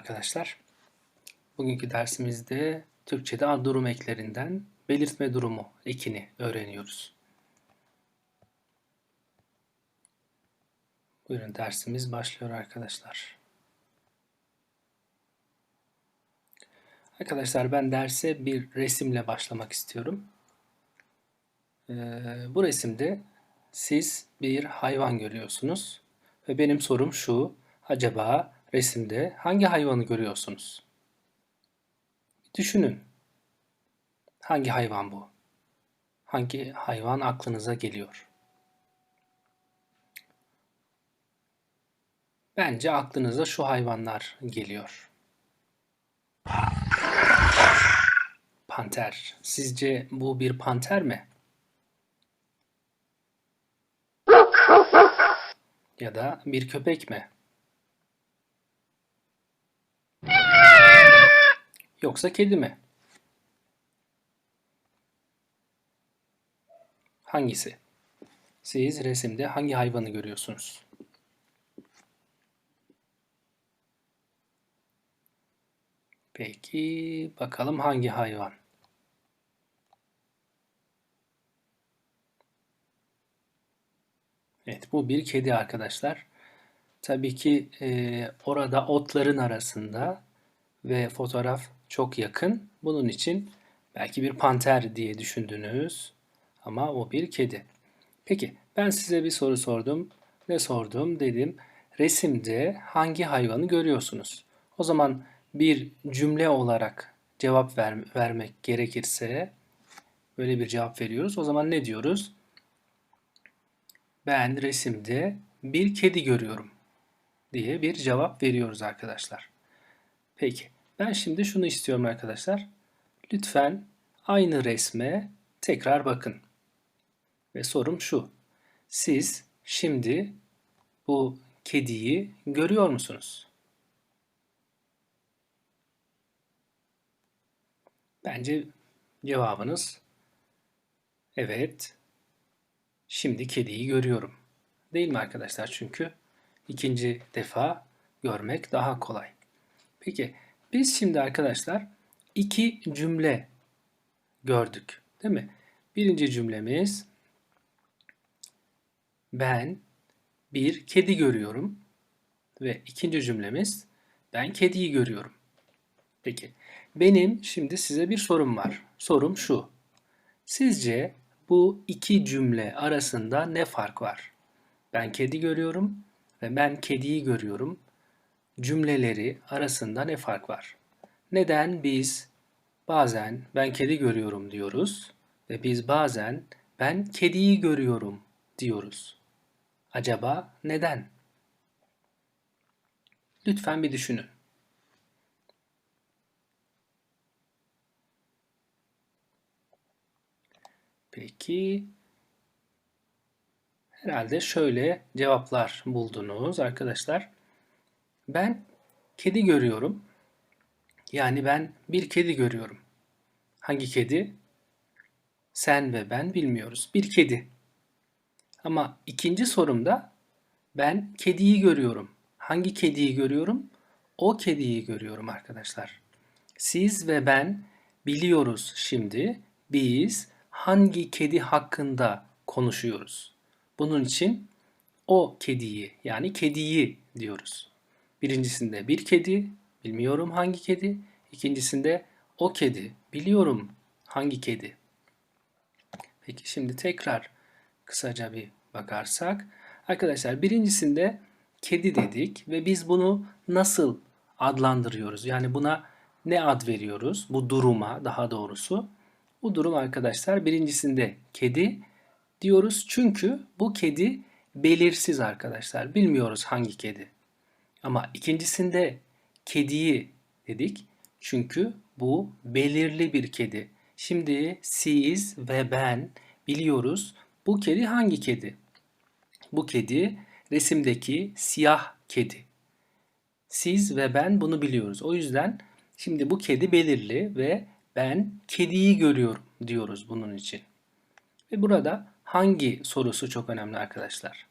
Arkadaşlar. Bugünkü dersimizde Türkçe'de ad durum eklerinden belirtme durumu ekini öğreniyoruz. Buyurun dersimiz başlıyor arkadaşlar. Arkadaşlar ben derse bir resimle başlamak istiyorum. Ee, bu resimde siz bir hayvan görüyorsunuz ve benim sorum şu. Acaba resimde hangi hayvanı görüyorsunuz? Düşünün. Hangi hayvan bu? Hangi hayvan aklınıza geliyor? Bence aklınıza şu hayvanlar geliyor. Panter. Sizce bu bir panter mi? Ya da bir köpek mi? Yoksa kedi mi? Hangisi? Siz resimde hangi hayvanı görüyorsunuz? Peki bakalım hangi hayvan? Evet bu bir kedi arkadaşlar. Tabii ki e, orada otların arasında ve fotoğraf çok yakın. Bunun için belki bir panter diye düşündünüz ama o bir kedi. Peki ben size bir soru sordum. Ne sordum? Dedim resimde hangi hayvanı görüyorsunuz? O zaman bir cümle olarak cevap ver, vermek gerekirse böyle bir cevap veriyoruz. O zaman ne diyoruz? Ben resimde bir kedi görüyorum diye bir cevap veriyoruz arkadaşlar. Peki ben şimdi şunu istiyorum arkadaşlar. Lütfen aynı resme tekrar bakın. Ve sorum şu. Siz şimdi bu kediyi görüyor musunuz? Bence cevabınız evet. Şimdi kediyi görüyorum. Değil mi arkadaşlar? Çünkü ikinci defa görmek daha kolay. Peki biz şimdi arkadaşlar iki cümle gördük. Değil mi? Birinci cümlemiz ben bir kedi görüyorum ve ikinci cümlemiz ben kediyi görüyorum. Peki benim şimdi size bir sorum var. Sorum şu. Sizce bu iki cümle arasında ne fark var? Ben kedi görüyorum ve ben kediyi görüyorum cümleleri arasında ne fark var? Neden biz bazen ben kedi görüyorum diyoruz ve biz bazen ben kediyi görüyorum diyoruz? Acaba neden? Lütfen bir düşünün. Peki herhalde şöyle cevaplar buldunuz arkadaşlar. Ben kedi görüyorum. Yani ben bir kedi görüyorum. Hangi kedi? Sen ve ben bilmiyoruz. Bir kedi. Ama ikinci sorumda ben kediyi görüyorum. Hangi kediyi görüyorum? O kediyi görüyorum arkadaşlar. Siz ve ben biliyoruz şimdi. Biz hangi kedi hakkında konuşuyoruz? Bunun için o kediyi yani kediyi diyoruz. Birincisinde bir kedi, bilmiyorum hangi kedi. İkincisinde o kedi, biliyorum hangi kedi. Peki şimdi tekrar kısaca bir bakarsak. Arkadaşlar birincisinde kedi dedik ve biz bunu nasıl adlandırıyoruz? Yani buna ne ad veriyoruz? Bu duruma daha doğrusu. Bu durum arkadaşlar birincisinde kedi diyoruz çünkü bu kedi belirsiz arkadaşlar. Bilmiyoruz hangi kedi. Ama ikincisinde kediyi dedik. Çünkü bu belirli bir kedi. Şimdi siz ve ben biliyoruz bu kedi hangi kedi? Bu kedi resimdeki siyah kedi. Siz ve ben bunu biliyoruz. O yüzden şimdi bu kedi belirli ve ben kediyi görüyorum diyoruz bunun için. Ve burada hangi sorusu çok önemli arkadaşlar.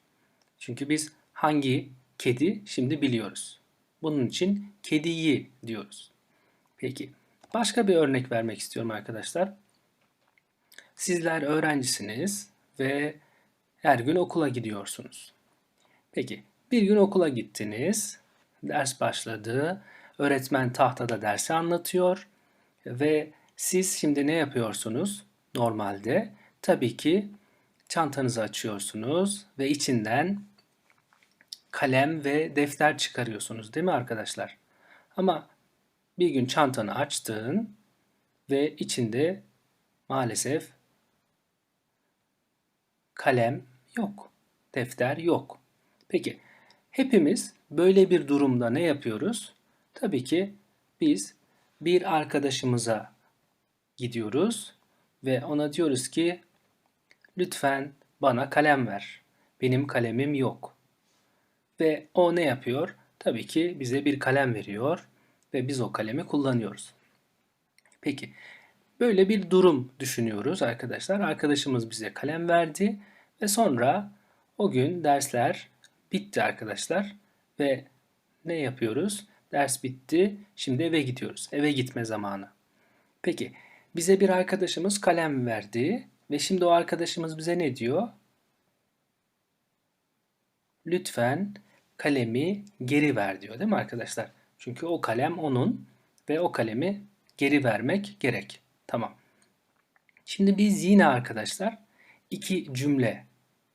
Çünkü biz hangi kedi şimdi biliyoruz. Bunun için kediyi diyoruz. Peki başka bir örnek vermek istiyorum arkadaşlar. Sizler öğrencisiniz ve her gün okula gidiyorsunuz. Peki bir gün okula gittiniz. Ders başladı. Öğretmen tahtada dersi anlatıyor ve siz şimdi ne yapıyorsunuz? Normalde tabii ki çantanızı açıyorsunuz ve içinden kalem ve defter çıkarıyorsunuz değil mi arkadaşlar? Ama bir gün çantanı açtın ve içinde maalesef kalem yok, defter yok. Peki hepimiz böyle bir durumda ne yapıyoruz? Tabii ki biz bir arkadaşımıza gidiyoruz ve ona diyoruz ki lütfen bana kalem ver. Benim kalemim yok. Ve o ne yapıyor? Tabii ki bize bir kalem veriyor ve biz o kalemi kullanıyoruz. Peki böyle bir durum düşünüyoruz arkadaşlar. Arkadaşımız bize kalem verdi ve sonra o gün dersler bitti arkadaşlar ve ne yapıyoruz? Ders bitti. Şimdi eve gidiyoruz. Eve gitme zamanı. Peki bize bir arkadaşımız kalem verdi ve şimdi o arkadaşımız bize ne diyor? Lütfen kalemi geri ver diyor değil mi arkadaşlar? Çünkü o kalem onun ve o kalemi geri vermek gerek. Tamam. Şimdi biz yine arkadaşlar iki cümle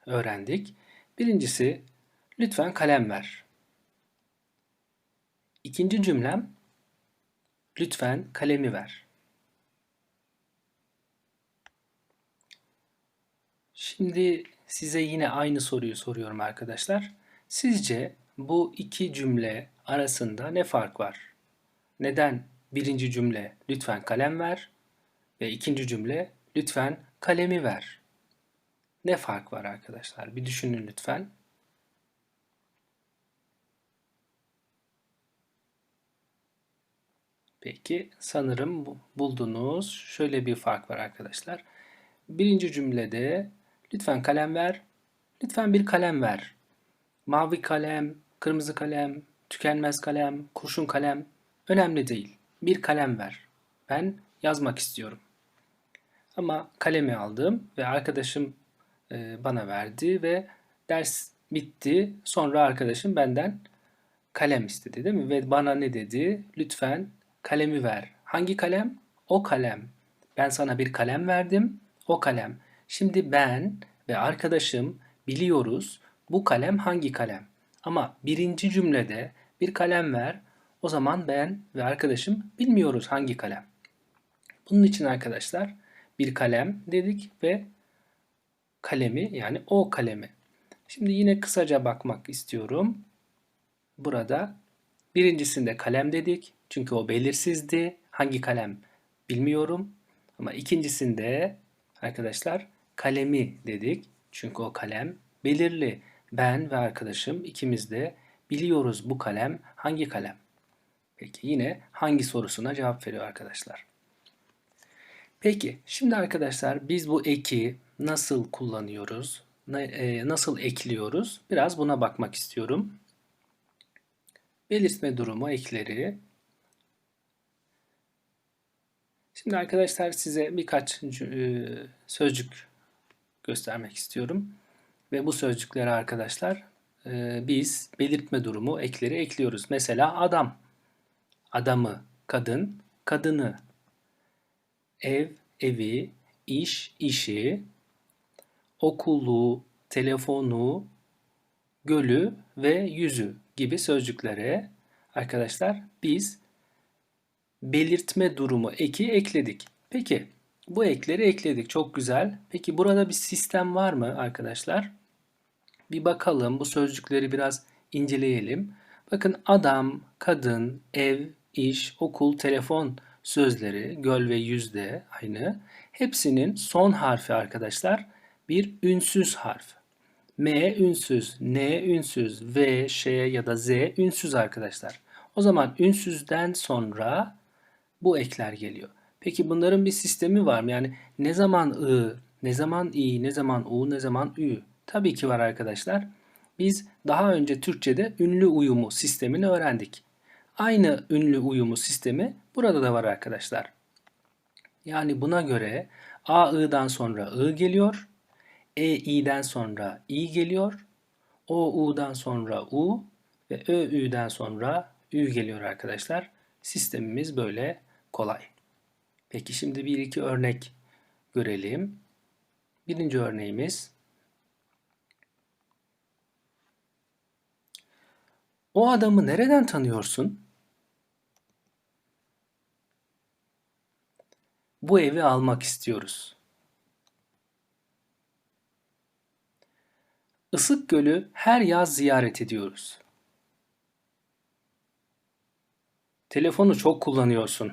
öğrendik. Birincisi lütfen kalem ver. İkinci cümlem lütfen kalemi ver. Şimdi size yine aynı soruyu soruyorum arkadaşlar. Sizce bu iki cümle arasında ne fark var? Neden birinci cümle lütfen kalem ver ve ikinci cümle lütfen kalemi ver? Ne fark var arkadaşlar? Bir düşünün lütfen. Peki sanırım buldunuz. Şöyle bir fark var arkadaşlar. Birinci cümlede lütfen kalem ver, lütfen bir kalem ver. Mavi kalem, kırmızı kalem, tükenmez kalem, kurşun kalem önemli değil. Bir kalem ver. Ben yazmak istiyorum. Ama kalemi aldım ve arkadaşım e, bana verdi ve ders bitti. Sonra arkadaşım benden kalem istedi değil mi? Ve bana ne dedi? Lütfen kalemi ver. Hangi kalem? O kalem. Ben sana bir kalem verdim. O kalem. Şimdi ben ve arkadaşım biliyoruz bu kalem hangi kalem. Ama birinci cümlede bir kalem ver. O zaman ben ve arkadaşım bilmiyoruz hangi kalem. Bunun için arkadaşlar bir kalem dedik ve kalemi yani o kalemi. Şimdi yine kısaca bakmak istiyorum. Burada birincisinde kalem dedik. Çünkü o belirsizdi. Hangi kalem bilmiyorum. Ama ikincisinde arkadaşlar kalemi dedik. Çünkü o kalem belirli. Ben ve arkadaşım ikimiz de biliyoruz bu kalem hangi kalem. Peki yine hangi sorusuna cevap veriyor arkadaşlar. Peki şimdi arkadaşlar biz bu eki nasıl kullanıyoruz? E, nasıl ekliyoruz? Biraz buna bakmak istiyorum. Belirtme durumu ekleri. Şimdi arkadaşlar size birkaç e, sözcük göstermek istiyorum. Ve bu sözcükleri arkadaşlar e, biz belirtme durumu ekleri ekliyoruz. Mesela adam, adamı, kadın, kadını, ev, evi, iş, işi, okulu, telefonu, gölü ve yüzü gibi sözcüklere arkadaşlar biz belirtme durumu eki ekledik. Peki bu ekleri ekledik. Çok güzel. Peki burada bir sistem var mı arkadaşlar? Bir bakalım. Bu sözcükleri biraz inceleyelim. Bakın adam, kadın, ev, iş, okul, telefon sözleri göl ve yüzde aynı. Hepsinin son harfi arkadaşlar bir ünsüz harf. M ünsüz, N ünsüz, V, Ş ya da Z ünsüz arkadaşlar. O zaman ünsüzden sonra bu ekler geliyor. Peki bunların bir sistemi var mı? Yani ne zaman I, ne zaman I, ne zaman U, ne zaman Ü? Tabii ki var arkadaşlar. Biz daha önce Türkçe'de ünlü uyumu sistemini öğrendik. Aynı ünlü uyumu sistemi burada da var arkadaşlar. Yani buna göre A I'dan sonra I geliyor. E İ'den sonra İ geliyor. O U'dan sonra U ve Ö Ü'den sonra Ü geliyor arkadaşlar. Sistemimiz böyle kolay. Peki şimdi bir iki örnek görelim. Birinci örneğimiz O adamı nereden tanıyorsun? Bu evi almak istiyoruz. Isık Gölü her yaz ziyaret ediyoruz. Telefonu çok kullanıyorsun.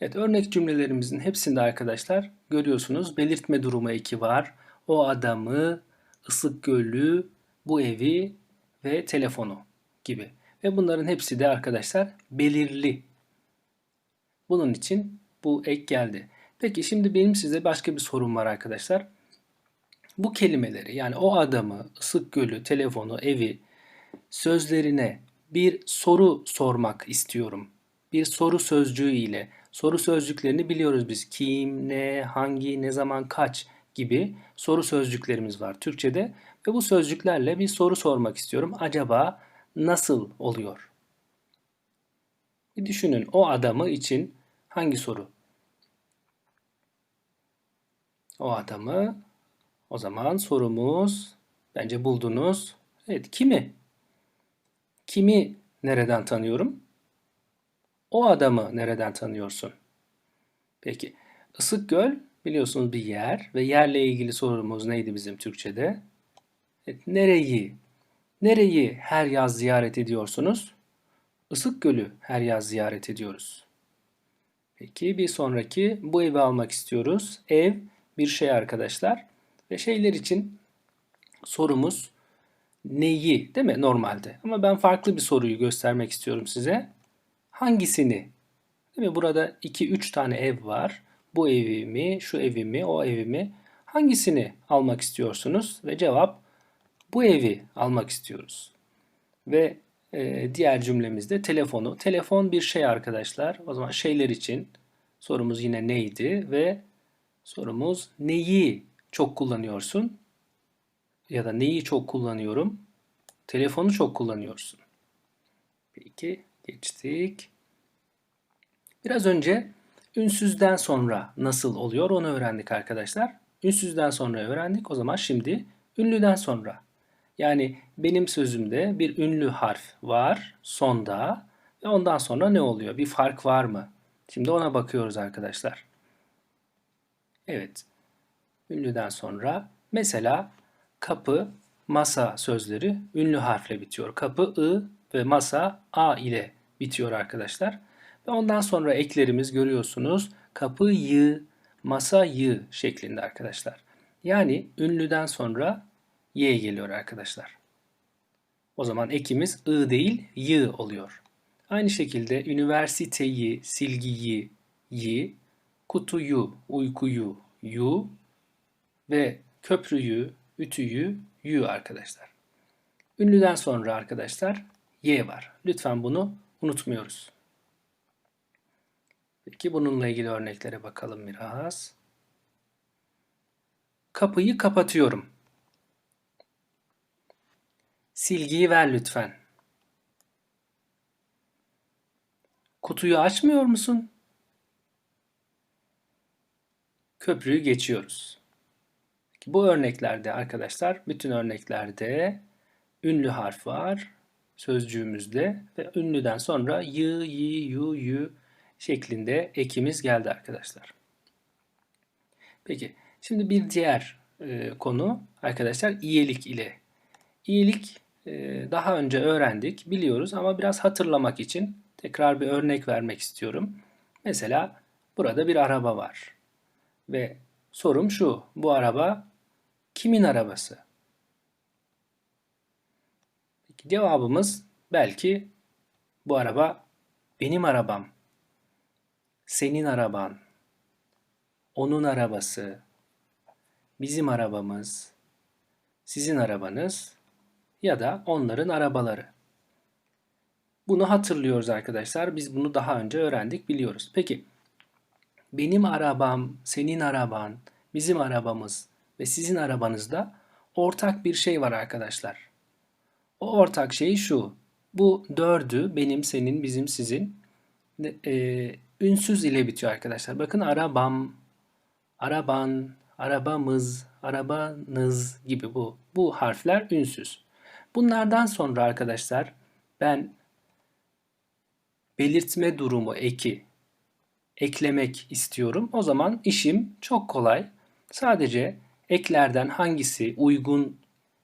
Evet, örnek cümlelerimizin hepsinde arkadaşlar görüyorsunuz belirtme durumu eki var. O adamı, ısık gölü, bu evi ve telefonu gibi. Ve bunların hepsi de arkadaşlar belirli. Bunun için bu ek geldi. Peki şimdi benim size başka bir sorum var arkadaşlar. Bu kelimeleri yani o adamı, ısık gölü, telefonu, evi sözlerine bir soru sormak istiyorum. Bir soru sözcüğü ile soru sözcüklerini biliyoruz biz. Kim, ne, hangi, ne zaman, kaç gibi soru sözcüklerimiz var Türkçede ve bu sözcüklerle bir soru sormak istiyorum. Acaba nasıl oluyor? Bir düşünün o adamı için hangi soru? O adamı o zaman sorumuz bence buldunuz. Evet kimi? Kimi nereden tanıyorum? O adamı nereden tanıyorsun? Peki Isık Göl biliyorsunuz bir yer ve yerle ilgili sorumuz neydi bizim Türkçe'de? Evet, nereyi? Nereyi her yaz ziyaret ediyorsunuz? Isık Gölü her yaz ziyaret ediyoruz. Peki bir sonraki bu evi almak istiyoruz. Ev bir şey arkadaşlar. Ve şeyler için sorumuz neyi değil mi normalde? Ama ben farklı bir soruyu göstermek istiyorum size. Hangisini? Değil mi? Burada 2-3 tane ev var. Bu evimi, şu evimi, o evimi hangisini almak istiyorsunuz? Ve cevap bu evi almak istiyoruz. Ve e, diğer cümlemizde telefonu. Telefon bir şey arkadaşlar. O zaman şeyler için sorumuz yine neydi ve sorumuz neyi çok kullanıyorsun? Ya da neyi çok kullanıyorum? Telefonu çok kullanıyorsun. Peki geçtik. Biraz önce ünsüzden sonra nasıl oluyor onu öğrendik arkadaşlar. Ünsüzden sonra öğrendik. O zaman şimdi ünlüden sonra. Yani benim sözümde bir ünlü harf var sonda ve ondan sonra ne oluyor? Bir fark var mı? Şimdi ona bakıyoruz arkadaşlar. Evet. Ünlüden sonra mesela kapı, masa sözleri ünlü harfle bitiyor. Kapı ı ve masa a ile bitiyor arkadaşlar. Ve ondan sonra eklerimiz görüyorsunuz kapıyı, masayı şeklinde arkadaşlar. Yani ünlüden sonra y geliyor arkadaşlar. O zaman ekimiz ı değil y oluyor. Aynı şekilde üniversiteyi, silgiyi, yi, kutuyu, uykuyu, yu ve köprüyü, ütüyü, yu arkadaşlar. Ünlüden sonra arkadaşlar y var. Lütfen bunu unutmuyoruz. Peki bununla ilgili örneklere bakalım biraz. Kapıyı kapatıyorum. Silgiyi ver lütfen. Kutuyu açmıyor musun? Köprüyü geçiyoruz. Bu örneklerde arkadaşlar bütün örneklerde ünlü harf var sözcüğümüzde ve ünlüden sonra y, y, yu, yu şeklinde ekimiz geldi arkadaşlar. Peki şimdi bir diğer e, konu arkadaşlar iyilik ile. İyilik daha önce öğrendik biliyoruz ama biraz hatırlamak için tekrar bir örnek vermek istiyorum. Mesela burada bir araba var ve sorum şu bu araba kimin arabası? Peki cevabımız belki bu araba benim arabam senin araban, onun arabası, bizim arabamız, sizin arabanız ya da onların arabaları. Bunu hatırlıyoruz arkadaşlar. Biz bunu daha önce öğrendik, biliyoruz. Peki benim arabam, senin araban, bizim arabamız ve sizin arabanızda ortak bir şey var arkadaşlar. O ortak şey şu. Bu dördü benim, senin, bizim, sizin e, ünsüz ile bitiyor arkadaşlar. Bakın arabam, araban, arabamız, arabanız gibi bu. Bu harfler ünsüz. Bunlardan sonra arkadaşlar ben belirtme durumu eki eklemek istiyorum. O zaman işim çok kolay. Sadece eklerden hangisi uygun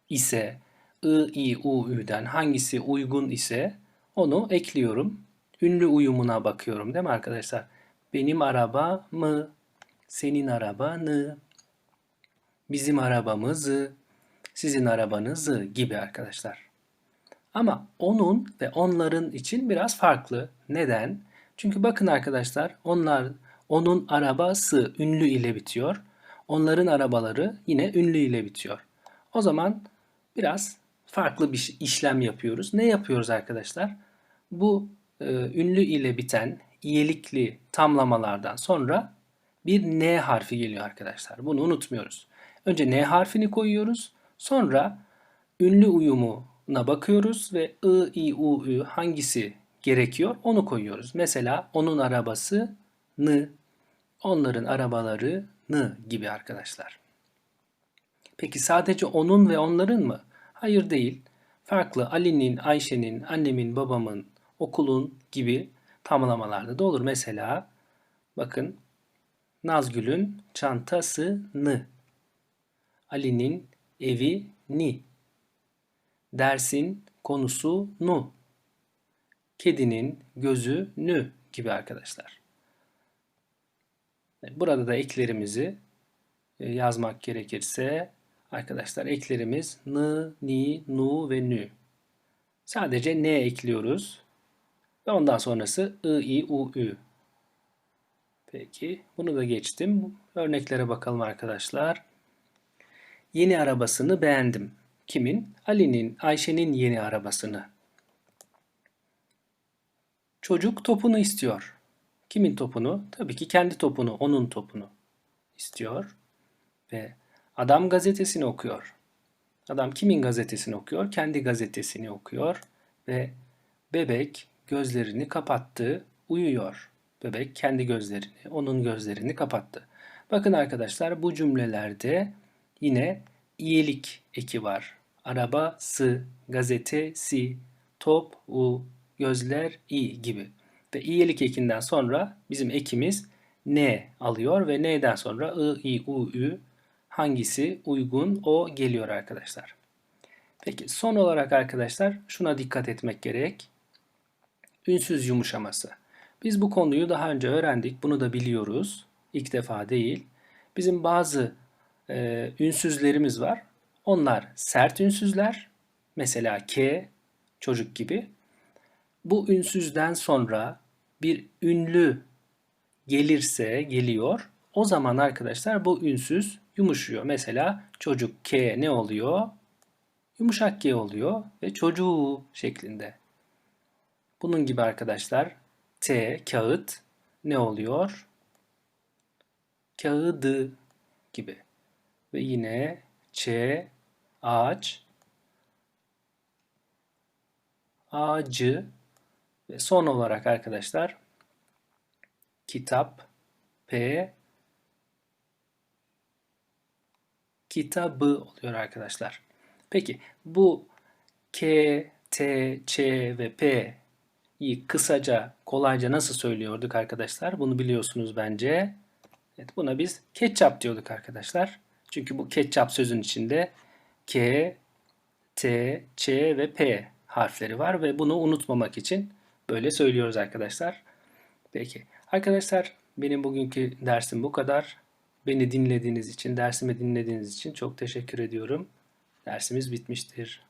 ise I, I, U, Ü'den hangisi uygun ise onu ekliyorum. Ünlü uyumuna bakıyorum değil mi arkadaşlar? Benim araba mı? Senin arabanı? Bizim arabamızı? Sizin arabanızı gibi arkadaşlar. Ama onun ve onların için biraz farklı. Neden? Çünkü bakın arkadaşlar onlar onun arabası ünlü ile bitiyor. Onların arabaları yine ünlü ile bitiyor. O zaman biraz farklı bir işlem yapıyoruz. Ne yapıyoruz arkadaşlar? Bu e, ünlü ile biten iyelikli tamlamalardan sonra bir N harfi geliyor arkadaşlar. Bunu unutmuyoruz. Önce N harfini koyuyoruz. Sonra ünlü uyumuna bakıyoruz ve I, I, U, Ü hangisi gerekiyor onu koyuyoruz. Mesela onun arabası nı, onların arabaları nı gibi arkadaşlar. Peki sadece onun ve onların mı? Hayır değil. Farklı Ali'nin, Ayşe'nin, annemin, babamın, okulun gibi tamlamalarda da olur. Mesela bakın Nazgül'ün çantasını, Ali'nin evi ni, dersin konusu nu, kedinin gözü nü gibi arkadaşlar. Burada da eklerimizi e, yazmak gerekirse arkadaşlar eklerimiz n, ni, nu ve nü. Sadece n ekliyoruz. Ve ondan sonrası i, i, u, ü. Peki bunu da geçtim. Örneklere bakalım arkadaşlar. Yeni arabasını beğendim. Kimin? Ali'nin, Ayşe'nin yeni arabasını. Çocuk topunu istiyor. Kimin topunu? Tabii ki kendi topunu, onun topunu istiyor. Ve adam gazetesini okuyor. Adam kimin gazetesini okuyor? Kendi gazetesini okuyor ve bebek gözlerini kapattı, uyuyor. Bebek kendi gözlerini, onun gözlerini kapattı. Bakın arkadaşlar bu cümlelerde yine iyilik eki var. Arabası, gazetesi, top, u, gözler, i gibi. Ve iyilik ekinden sonra bizim ekimiz n alıyor ve n'den sonra i, i, u, ü hangisi uygun o geliyor arkadaşlar. Peki son olarak arkadaşlar şuna dikkat etmek gerek. Ünsüz yumuşaması. Biz bu konuyu daha önce öğrendik. Bunu da biliyoruz. İlk defa değil. Bizim bazı e, ünsüzlerimiz var. Onlar sert ünsüzler. Mesela K, çocuk gibi. Bu ünsüzden sonra bir ünlü gelirse, geliyor. O zaman arkadaşlar bu ünsüz yumuşuyor. Mesela çocuk K ne oluyor? Yumuşak G oluyor ve çocuğu şeklinde. Bunun gibi arkadaşlar T kağıt ne oluyor? Kağıdı gibi. Ve yine Ç ağaç ağacı ve son olarak arkadaşlar kitap P kitabı oluyor arkadaşlar. Peki bu K, T, Ç ve P'yi kısaca, kolayca nasıl söylüyorduk arkadaşlar? Bunu biliyorsunuz bence. Evet, buna biz ketçap diyorduk arkadaşlar. Çünkü bu ketçap sözün içinde K, T, Ç ve P harfleri var ve bunu unutmamak için böyle söylüyoruz arkadaşlar. Peki. Arkadaşlar benim bugünkü dersim bu kadar. Beni dinlediğiniz için, dersimi dinlediğiniz için çok teşekkür ediyorum. Dersimiz bitmiştir.